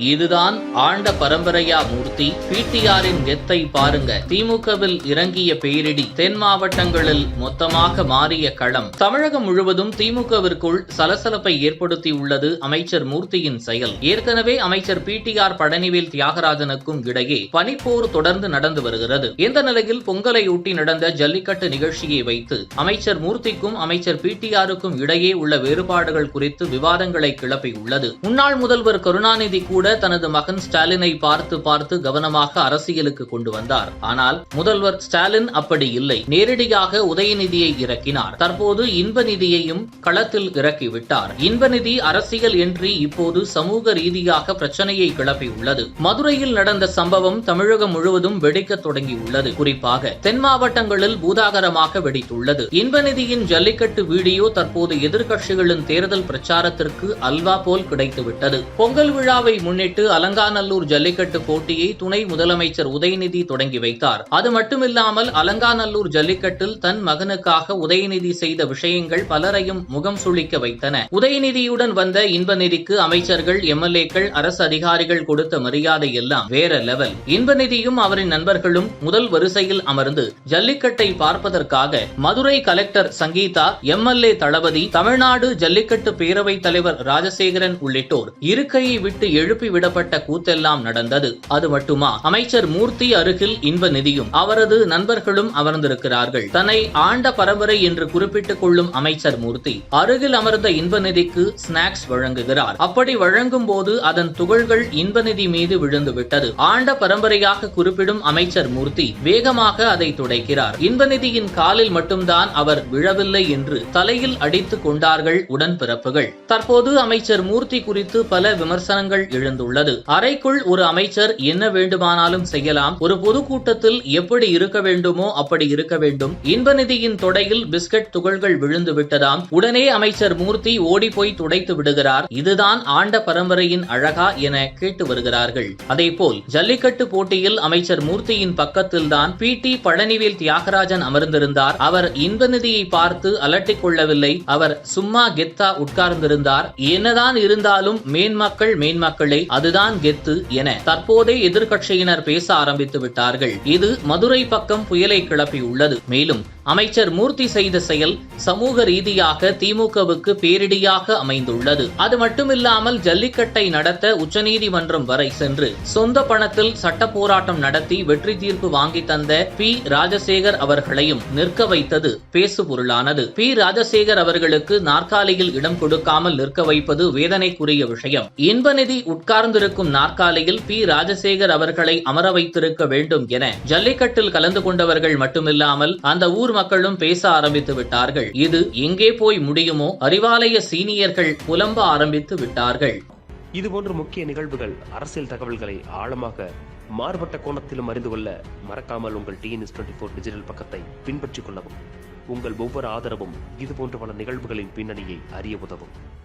இதுதான் ஆண்ட பரம்பரையா மூர்த்தி. பிடிஆரின் கெத்தை பாருங்க. திமுகவில் இறங்கிய பேரிடி தென் மாவட்டங்களில் மொத்தமாக மாறிய களம். தமிழகம் முழுவதும் திமுகவிற்குள் சலசலப்பை ஏற்படுத்தி உள்ளது அமைச்சர் மூர்த்தியின் செயல். ஏற்கனவே அமைச்சர் பிடிஆர் பழனிவேல் தியாகராஜனுக்கும் இடையே பனிப்போர் தொடர்ந்து நடந்து வருகிறது. இந்த நிலையில் பொங்கலையொட்டி நடந்த ஜல்லிக்கட்டு நிகழ்ச்சியை வைத்து அமைச்சர் மூர்த்திக்கும் அமைச்சர் பிடிஆருக்கும் இடையே உள்ள வேறுபாடுகள் குறித்து விவாதங்களை கிளப்பியுள்ளது. முன்னாள் முதல்வர் கருணாநிதி கூட தனது மகன் ஸ்டாலினை பார்த்து பார்த்து கவனமாக அரசியலுக்கு கொண்டு வந்தார். ஆனால் முதல்வர் ஸ்டாலின் அப்படி இல்லை. நேரடியாக உதயநிதியை இறக்கினார். தற்போது இன்பநிதியையும் களத்தில் இறக்கிவிட்டார் இன்பநிதி அரசியல் என்று இப்போது சமூக ரீதியாக பிரச்சனையை கிளப்பியுள்ளது மதுரையில் நடந்த சம்பவம் தமிழகம் முழுவதும் வெடிக்கத் தொடங்கியுள்ளது. குறிப்பாக தென் மாவட்டங்களில் பூதாகரமாக வெடித்துள்ளது. இன்பநிதியின் ஜல்லிக்கட்டு வீடியோ தற்போது எதிர்க்கட்சிகளின் தேர்தல் பிரச்சாரத்திற்கு அல்வா போல் கிடைத்துவிட்டது. பொங்கல் விழாவை முன்னிட்டு அலங்காநல்லூர் ஜல்லிக்கட்டு போட்டியை துணை முதலமைச்சர் உதயநிதி தொடங்கி வைத்தார். அது மட்டுமில்லாமல் அலங்காநல்லூர் ஜல்லிக்கட்டில் தன் மகனுக்காக உதயநிதி செய்த விஷயங்கள் பலரையும் முகம் சுளிக்க வைத்தன. உதயநிதியுடன் வந்த இன்பநிதிக்கு அமைச்சர்கள் எம்எல்ஏக்கள் அரசு அதிகாரிகள் கொடுத்த மரியாதை எல்லாம் வேற லெவல். இன்பநிதியும் அவரின் நண்பர்களும் முதல் வரிசையில் அமர்ந்து ஜல்லிக்கட்டை பார்ப்பதற்காக மதுரை கலெக்டர் சங்கீதா எம்எல்ஏ தளபதி தமிழ்நாடு ஜல்லிக்கட்டு பேரவைத் தலைவர் ராஜசேகரன் உள்ளிட்டோர் இருக்கையை விட்டு எழுப்பி விடப்பட்ட கூத்தெல்லாம் நடந்தது. அது மட்டுமா? அமைச்சர் மூர்த்தி அருகில் இன்ப நிதியும் அவரது நண்பர்களும் அமர்ந்திருக்கிறார்கள். தன்னை ஆண்ட பரம்பரை என்று குறிப்பிட்டுக் கொள்ளும் அமைச்சர் மூர்த்தி அருகில் அமர்ந்த இன்ப நிதிக்கு ஸ்நாக்ஸ் வழங்குகிறார். அப்படி வழங்கும் போது அதன் துகள்கள் இன்ப நிதி மீது விழுந்து விட்டது. ஆண்ட பரம்பரையாக குறிப்பிடும் அமைச்சர் மூர்த்தி வேகமாக அதை துடைக்கிறார். இன்பநிதியின் காலில் மட்டும்தான் அவர் விழவில்லை என்று தலையில் அடித்துக் கொண்டார்கள் உடன்பிறப்புகள். தற்போது அமைச்சர் மூர்த்தி குறித்து பல விமர்சனங்கள் எழுந்துள்ளது அறைக்குள் ஒரு அமைச்சர் என்ன வேண்டுமானாலும் செய்யலாம். ஒரு பொதுக்கூட்டத்தில் எப்படி இருக்க வேண்டுமோ அப்படி இருக்க வேண்டும். இன்பநிதியின் தொடையில் பிஸ்கட் துகள்கள் விழுந்து விட்டதாம். உடனே அமைச்சர் மூர்த்தி ஓடிப்போய் துடைத்து விடுகிறார். இதுதான் ஆண்ட பரம்பரையின் அழகா என கேட்டு வருகிறார்கள். அதேபோல் ஜல்லிக்கட்டு போட்டியில் அமைச்சர் மூர்த்தியின் பக்கத்தில்தான் பி. டி. பழனிவேல் தியாகராஜன் அமர்ந்திருந்தார். அவர் இன்பநிதியை பார்த்து அலட்டிக் கொள்ளவில்லை. அவர் சும்மா கெத்தா உட்கார்ந்திருந்தார். என்னதான் இருந்தாலும் மேன்மக்கள் மேன்மக்களே அதுதான் கெத்து என தற்போதே எதிர்கட்சியினர் பேச ஆரம்பித்து விட்டார்கள். இது மதுரை பக்கம் புயலை கிளப்பியுள்ளது மேலும் அமைச்சர் மூர்த்தி செய்த செயல் சமூக ரீதியாக திமுகவுக்கு பேரிடியாக அமைந்துள்ளது. அது மட்டுமில்லாமல் ஜல்லிக்கட்டை நடத்த உச்சநீதிமன்றம் வரை சென்று சொந்த பணத்தில் சட்ட போராட்டம் நடத்தி வெற்றி தீர்ப்பு வாங்கி தந்த பி. ராஜசேகர் அவர்களையும் நிற்க வைத்தது பேசு பொருளானது பி. ராஜசேகர் அவர்களுக்கு நாற்காலியில் இடம் கொடுக்காமல் நிற்க வைப்பது வேதனைக்குரிய விஷயம். இன்பநிதி உட்கார்ந்திருக்கும் நாற்காலியில் பி. ராஜசேகர் அவர்களை அமர வைத்திருக்க வேண்டும் என ஜல்லிக்கட்டில் கலந்து கொண்டவர்கள் மட்டுமில்லாமல் அந்த ஊர் மக்களும் பேச ஆரம்பித்து விட்டார்கள். இது எங்கே போய் முடியுமோ அறிவாலய சீனியர்கள் புலம்ப ஆரம்பித்து விட்டார்கள். இதுபோன்ற முக்கிய நிகழ்வுகள் அரசியல் தகவல்களை ஆழமாக மாறுபட்ட கோணத்திலும் அறிந்து கொள்ள மறக்காமல் உங்கள் டிஎன்எஸ் டுவெண்ட்டி ஃபோர் டிஜிட்டல் பக்கத்தை பின்பற்றிக் கொள்ளவும். உங்கள் ஒவ்வொரு ஆதரவும் இதுபோன்ற பல நிகழ்வுகளின் பின்னணியை அறிய உதவும்.